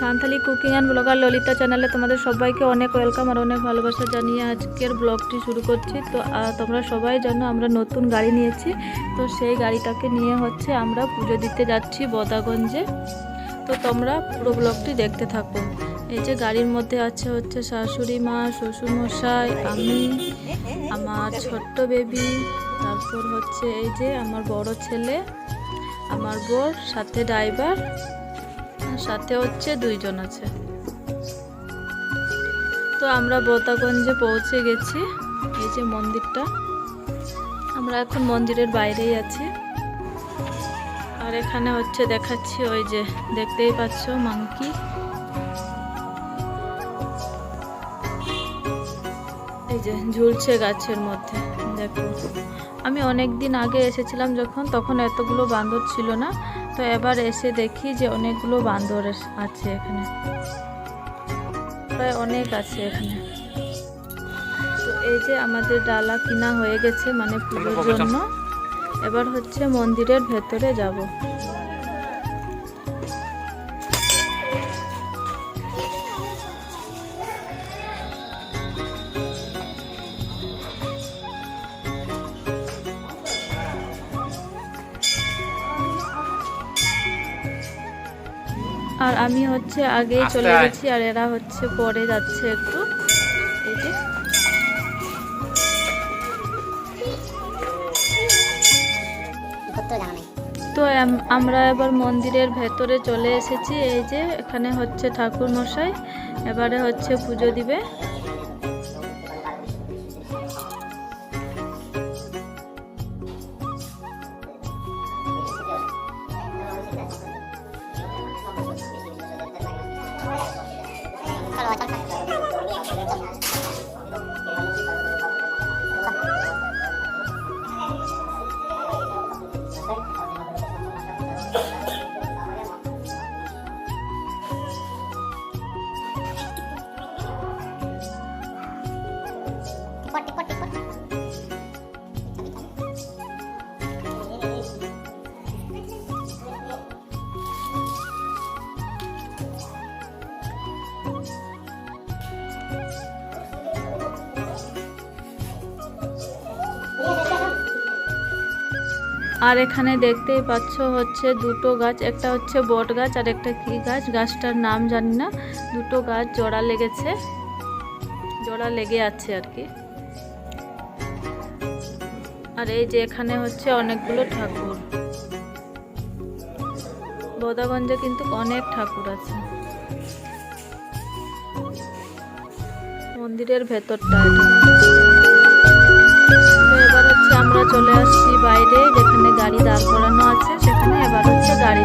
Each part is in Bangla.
Santhali cooking and blogger Lalita চ্যানেলে তোমাদের সবাইকে অনেক ওয়েলকাম আর অনেক ভালোবাসা জানিয়ে আজকের ব্লগটি শুরু করছি। তো তোমরা সবাই জানো আমরা নতুন গাড়ি নিয়েছি। তো, সেই গাড়িটাকে নিয়ে হচ্ছে আমরা পুজো দিতে যাচ্ছি বদাগঞ্জে। তো, তোমরা পুরো ব্লগটি দেখতে থাকো। এই যে গাড়ির মধ্যে আছে হচ্ছে শাশুড়ি মা, শ্বশুরমশাই, আমি, আমার ছোট্ট বেবি তারপর হচ্ছে এই যে আমার বড় ছেলে, আমার বর, সাথে ড্রাইভার সাথে হচ্ছে দুইজন আছে। তো আমরা বোতাগঞ্জে পৌঁছে গেছি, এই যে মন্দিরটা। আমরা এখন মন্দিরের বাইরেই আছি। আর এখানে হচ্ছে দেখাচ্ছি ওই যে, দেখতেই পাচ্ছ মাংকি এই যে ঝুলছে গাছের মধ্যে দেখো। আমি অনেক দিন আগে এসেছিলাম যখন তখন এতগুলো বান্দর ছিল না। তো এবার এসে দেখি যে অনেকগুলো বান্দর আছে এখানে। প্রায় অনেক আছে এখানে। তো এই যে আমাদের ডালা কিনা হয়ে গেছে মানে পুজোর জন্য। এবার হচ্ছে মন্দিরের ভেতরে যাব। আর আমি হচ্ছে আগে চলে গেছি আর এরা হচ্ছে পরে যাচ্ছে একটু। এই যে। তো আমরা এবার মন্দিরের ভেতরে চলে এসেছি। এই যে এখানে হচ্ছে ঠাকুর মশাই এবারে হচ্ছে পুজো দিবে। চলো চল টিপট আর এখানে দেখতেই পাচ্ছ হচ্ছে দুটো গাছ, একটা হচ্ছে বট গাছ আর একটা কি গাছ? গাছটার নাম জানি না। দুটো গাছ জোড়া লেগেছে। জোড়া লেগে আছে আর কি। আর এই যে এখানে হচ্ছে অনেকগুলো ঠাকুর। বোদাগঞ্জে কিন্তু অনেক ঠাকুর আছে। মন্দিরের ভেতরটা। এবার হচ্ছে আমরা চলে আসছি বাইরে, যেখানে গাড়ি দাঁড় করানো আছে সেখানে এবার হচ্ছে গাড়ি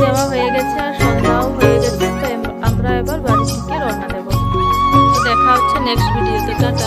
দেওয়া হয়ে গেছে আর সন্ধ্যাও হয়ে গেছে, তো আমরা এবার বাড়ি থেকে রওনা দেবো। দেখা হচ্ছে নেক্সট ভিডিওতে টাটা।